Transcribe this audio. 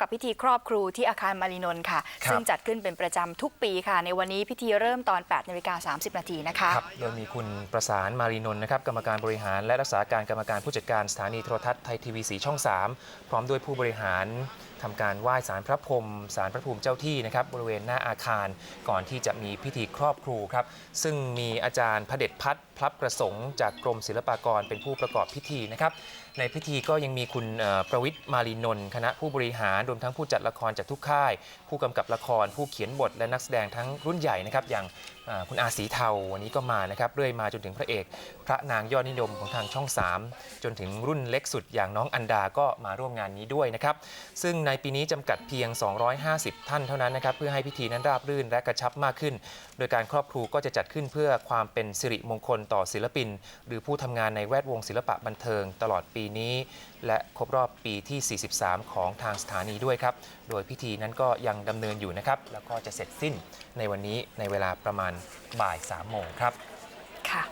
กับพิธีครอบครูที่อาคารมารีนนท์ค่ะครับซึ่งจัดขึ้นเป็นประจำทุกปีค่ะ ในวันนี้พิธีเริ่มตอน8นาฬิกา30 นาทีนะคะครับโดยมีคุณประสานมารีนนท์นะครับกรรมการบริหารและรักษาการกรรมการผู้จัดการสถานีโทรทัศน์ไทยทีวีสีช่อง 3 พร้อมด้วยผู้บริหารทำการไหว้สารพระพรหมสารพระภูมิเจ้าที่นะครับบริเวณหน้าอาคารก่อนที่จะมีพิธีครอบครูครับ ซึ่งมีอาจารย์พระเดชพัฒน์พลับประสงค์จากกรมศิลปากรเป็นผู้ประกอบพิธีนะครับในพิธีก็ยังมีคุณเอ่อประวิทย์มารีนนท์คณะผู้บริหารรวมทั้งผู้จัดละครจากทุกค่าย ผู้กำกับละครผู้เขียนบทและนักแสดงทั้งรุ่นใหญ่นะครับอย่าง คุณอาสีเทาวันนี้ก็มานะครับเรื่อยมาจนถึงพระเอก พระนางยอดนิยมของทางช่อง 3 จนถึงรุ่นเล็กสุดอย่างน้องอันดาก็มาร่วมงานนี้ด้วยนะครับ ซึ่งในปีนี้จำกัดเพียง 250 ท่านเท่านั้นนะครับ เพื่อให้พิธีนั้นราบรื่นและกระชับมากขึ้น โดยการครอบครูก็จะจัดขึ้นเพื่อความเป็นสิริมงคลต่อศิลปิน หรือผู้ทำงานในแวดวงศิลปะบันเทิง ตลอดปีนี้ และครบรอบปีที่ 43 ของทางสถานีด้วยครับ โดยพิธีนั้นก็ยังดำเนินอยู่นะครับแล้วก็จะเสร็จสิ้นในวันนี้ในเวลาประมาณบ่าย3โมงครับค่ะ